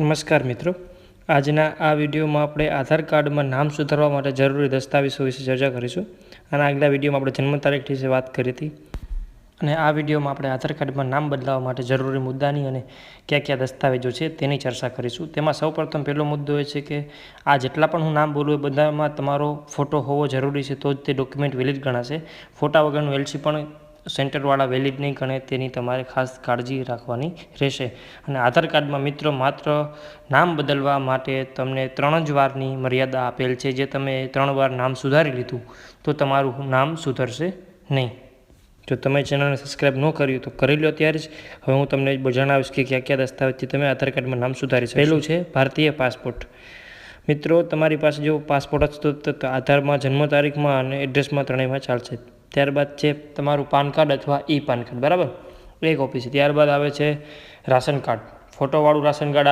નમસ્કાર મિત્રો. આજના આ વિડીયોમાં આપણે આધાર કાર્ડમાં નામ સુધારવા માટે જરૂરી દસ્તાવેજો વિશે ચર્ચા કરીશું. અને આગલા વિડીયોમાં આપણે જન્મ તારીખ વિશે વાત કરી હતી. અને આ વિડીયોમાં આપણે આધાર કાર્ડમાં નામ બદલાવવા માટે જરૂરી મુદ્દાની અને કયા કયા દસ્તાવેજો છે તેની ચર્ચા કરીશું. તેમાં સૌપ્રથમ પહેલો મુદ્દો એ છે કે આ જેટલા પણ હું નામ બોલું એ બધામાં તમારો ફોટો હોવો જરૂરી છે તો જ તે ડોક્યુમેન્ટ વેલિડ ગણાશે. ફોટા વગરનું એલસી પણ સેન્ટરવાળા વેલિડ નહીં ગણે તેની તમારે ખાસ કાળજી રાખવાની રહેશે. અને આધાર કાર્ડમાં મિત્રો માત્ર નામ બદલવા માટે તમને ત્રણ જ વારની મર્યાદા આપેલ છે. જે તમે ત્રણ વાર નામ સુધારી લીધું, તો તમારું નામ સુધરશે નહીં. જો તમે ચેનલને સબસ્ક્રાઈબ ન કર્યું તો કરી લો ત્યારે જ. હવે હું તમને જણાવીશ કે કયા કયા દસ્તાવેજથી તમે આધાર કાર્ડમાં નામ સુધારી પહેલું છે ભારતીય પાસપોર્ટ. મિત્રો, તમારી પાસે જો પાસપોર્ટ હશે તો તો આધારમાં જન્મ તારીખમાં અને એડ્રેસમાં ત્રણેયમાં ચાલશે. ત્યારબાદ છે તમારું પાન કાર્ડ અથવા ઈ પાન કાર્ડ, બરાબર? એક ઓફિસ ત્યારબાદ આવે છે રાશન કાર્ડ. ફોટોવાળું રાશન કાર્ડ